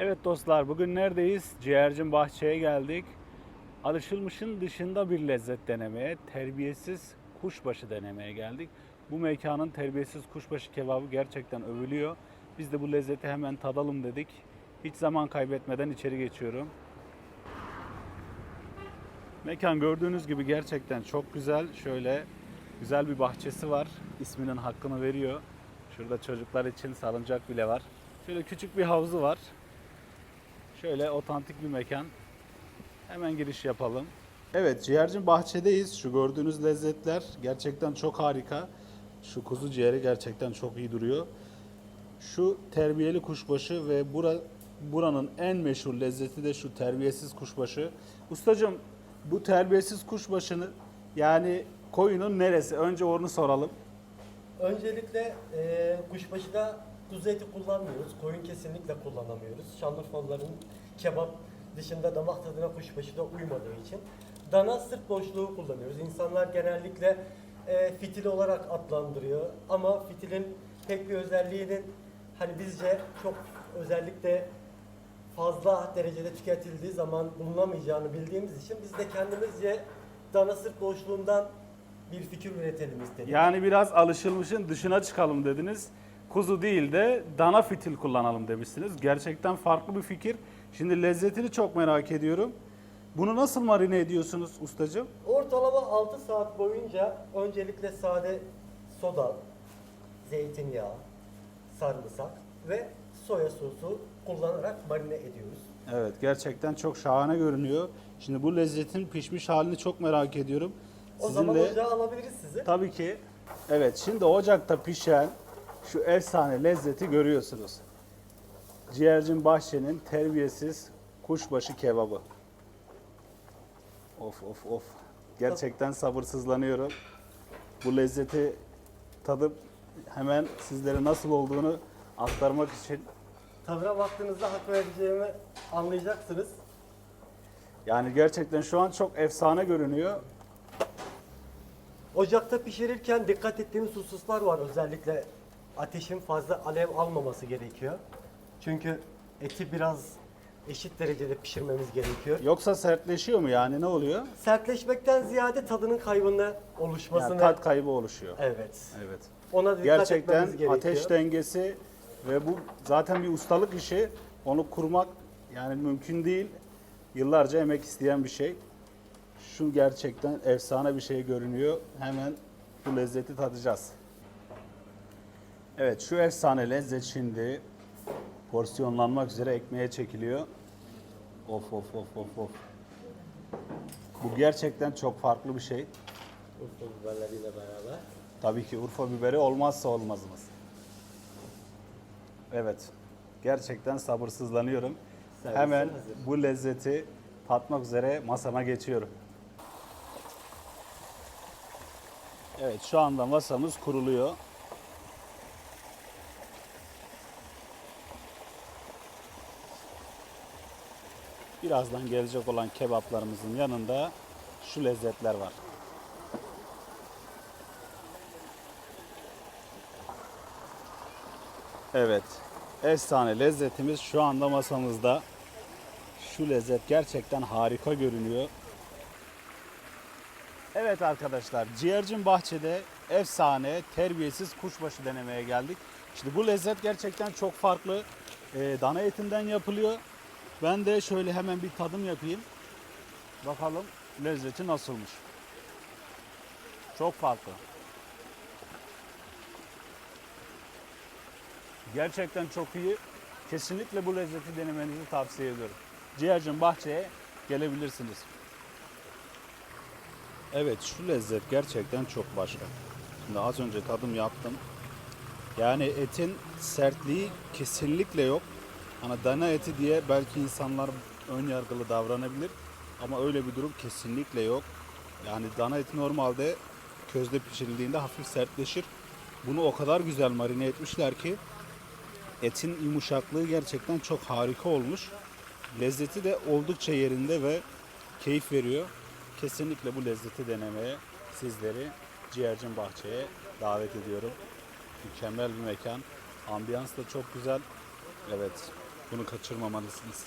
Evet dostlar bugün neredeyiz? Ciğercim Bahçe'ye geldik. Alışılmışın dışında bir lezzet denemeye, terbiyesiz kuşbaşı denemeye geldik. Bu mekanın terbiyesiz kuşbaşı kebabı gerçekten övülüyor. Biz de bu lezzeti hemen tadalım dedik. Hiç zaman kaybetmeden içeri geçiyorum. Mekan gördüğünüz gibi gerçekten çok güzel. Şöyle güzel bir bahçesi var. İsminin hakkını veriyor. Şurada çocuklar için salıncak bile var. Şöyle küçük bir havuzu var. Şöyle otantik bir mekan. Hemen giriş yapalım. Evet, ciğercim bahçedeyiz. Şu gördüğünüz lezzetler gerçekten çok harika. Şu kuzu ciğeri gerçekten çok iyi duruyor. Şu terbiyeli kuşbaşı ve bura, buranın en meşhur lezzeti de şu terbiyesiz kuşbaşı. Ustacığım bu terbiyesiz kuşbaşını yani koyunun neresi? Önce onu soralım. Öncelikle e, kuşbaşıda kuzu eti kullanmıyoruz. Koyun kesinlikle kullanamıyoruz. Şanlıurfalıların kebap dışında damak tadına kuşbaşı da uymadığı için. Dana sırt boşluğu kullanıyoruz. İnsanlar genellikle e, fitil olarak adlandırıyor. Ama fitilin pek bir özelliğinin hani bizce çok özellikle fazla derecede tüketildiği zaman bulunamayacağını bildiğimiz için biz de kendimizce dana sırt boşluğundan bir fikir üretelim istedik. Yani biraz alışılmışın dışına çıkalım dediniz. Kuzu değil de dana fitil kullanalım demişsiniz. Gerçekten farklı bir fikir. Şimdi lezzetini çok merak ediyorum. Bunu nasıl marine ediyorsunuz ustacığım? Ortalama 6 saat boyunca öncelikle sade soda, zeytinyağı, sarımsak ve soya sosu kullanarak marine ediyoruz. Evet gerçekten çok şahane görünüyor. Şimdi bu lezzetin pişmiş halini çok merak ediyorum. O zaman ocağa alabiliriz sizi. Tabii ki. Evet şimdi ocakta pişen şu efsane lezzeti görüyorsunuz. Ciğercin Bahçe'nin terbiyesiz kuşbaşı kebabı. Of of of. Gerçekten sabırsızlanıyorum. Bu lezzeti tadıp hemen sizlere nasıl olduğunu aktarmak için Tadına baktığınızda hak vereceğimi anlayacaksınız. yani gerçekten şu an çok efsane görünüyor. Ocakta pişirirken dikkat ettiğimiz hususlar var. Özellikle ateşin fazla alev almaması gerekiyor. Çünkü eti biraz eşit derecede pişirmemiz gerekiyor. Yoksa sertleşiyor mu yani ne oluyor? Sertleşmekten ziyade tadının kaybını Yani oluşmasını... tat kaybı oluşuyor. Evet. Evet. Ona dikkat Gerçekten etmemiz gerekiyor. ateş dengesi ve bu zaten bir ustalık işi. Onu kurmak yani mümkün değil. Yıllarca emek isteyen bir şey. Şu gerçekten efsane bir şey görünüyor. Hemen bu lezzeti tadacağız. Evet şu efsane lezzet şimdi porsiyonlanmak üzere ekmeğe çekiliyor. Of of of of of. Bu gerçekten çok farklı bir şey. Urfa biberleriyle beraber. Tabii ki Urfa biberi olmazsa olmazımız. Evet. Gerçekten sabırsızlanıyorum. Servise Hemen hazır. bu lezzeti tatmak üzere masama geçiyorum. Evet şu anda masamız kuruluyor. Birazdan gelecek olan kebaplarımızın yanında şu lezzetler var. Evet. Efsane lezzetimiz şu anda masamızda. Şu lezzet gerçekten harika görünüyor. Evet arkadaşlar, Ciğercin Bahçe'de efsane, terbiyesiz kuşbaşı denemeye geldik. Şimdi bu lezzet gerçekten çok farklı. Ee, dana etinden yapılıyor. Ben de şöyle hemen bir tadım yapayım. Bakalım lezzeti nasılmış. Çok farklı. Gerçekten çok iyi. Kesinlikle bu lezzeti denemenizi tavsiye ediyorum. Ciğercin Bahçe'ye gelebilirsiniz. Evet şu lezzet gerçekten çok başka. Şimdi az önce tadım yaptım. Yani etin sertliği kesinlikle yok. Hani dana eti diye belki insanlar ön yargılı davranabilir. Ama öyle bir durum kesinlikle yok. Yani dana eti normalde közde pişirildiğinde hafif sertleşir. Bunu o kadar güzel marine etmişler ki etin yumuşaklığı gerçekten çok harika olmuş. Lezzeti de oldukça yerinde ve keyif veriyor. Kesinlikle bu lezzeti denemeye sizleri Ciğercin Bahçe'ye davet ediyorum. Mükemmel bir mekan. Ambiyans da çok güzel. Evet. Bunu kaçırmamalısınız.